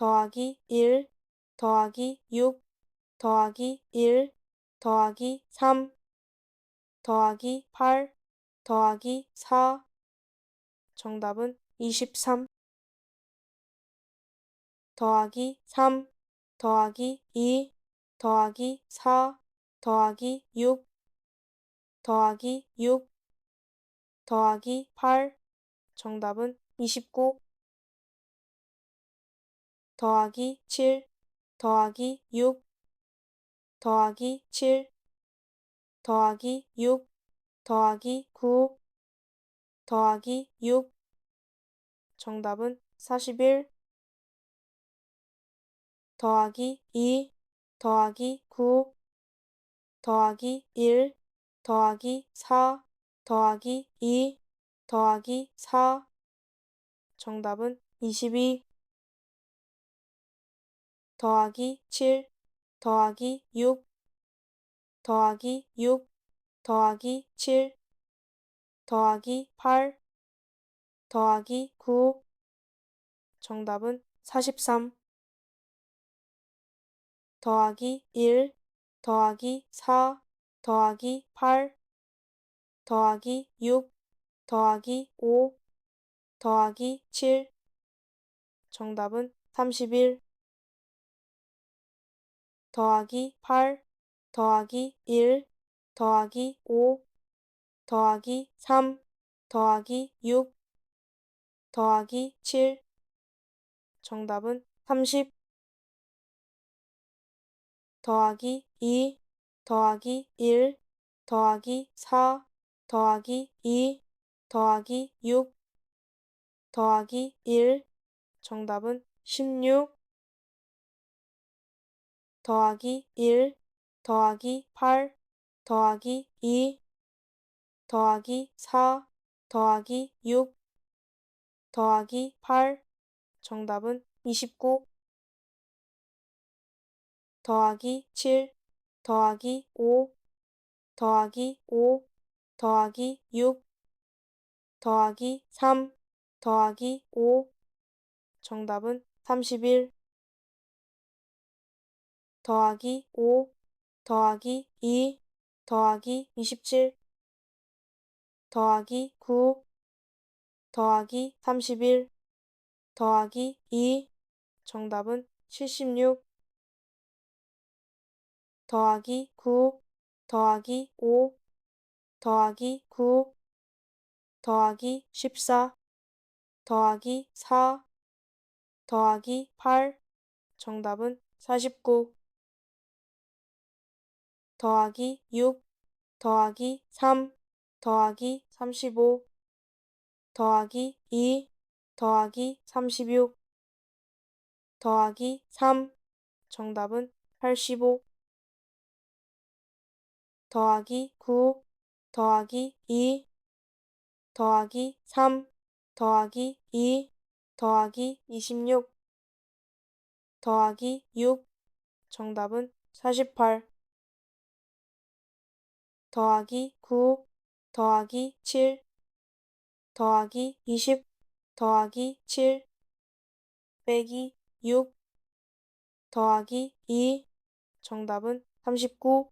더하기 1 더하기 6 더하기 1 더하기 3 더하기 8 더하기 4 정답은 23 더하기 3 더하기 2 더하기 4 더하기 6 더하기 6 더하기 8 정답은 29 더하기 7 더하기 6 더하기 7 더하기 6 더하기 9 더하기 6 정답은 41 더하기 2 더하기 9 더하기 1 더하기 4 더하기 2 더하기 4 정답은 22 더하기 7 더하기 6 더하기 6 더하기 7 더하기 8 더하기 9 정답은 43 더하기 1 더하기 4 더하기 8 더하기 6 더하기 5 더하기 7 정답은 31 더하기 8 더하기 1 더하기 5 더하기 3 더하기 6 더하기 7 정답은 30 더하기 2 더하기 1 더하기 4 더하기 2 더하기 6 더하기 1 정답은 16 더하기 1 더하기 8 더하기 2 더하기 4 더하기 6 더하기 8 정답은 29 더하기 7 더하기 5 더하기 5 더하기 6 더하기 3 더하기 5 정답은 31 더하기 5 더하기 2 더하기 27 더하기 9 더하기 31 더하기 2 정답은 76 더하기 9 더하기 5 더하기 9 더하기 14 더하기 4 더하기 8 정답은 49 더하기 6 더하기 3 더하기 35 더하기 2 더하기 36 더하기 3 정답은 85 더하기 9 더하기 2 더하기 3 더하기 2 더하기 26 더하기 6 정답은 48 더하기 9 더하기 7 더하기 20 더하기 7 빼기 6 더하기 2 정답은 39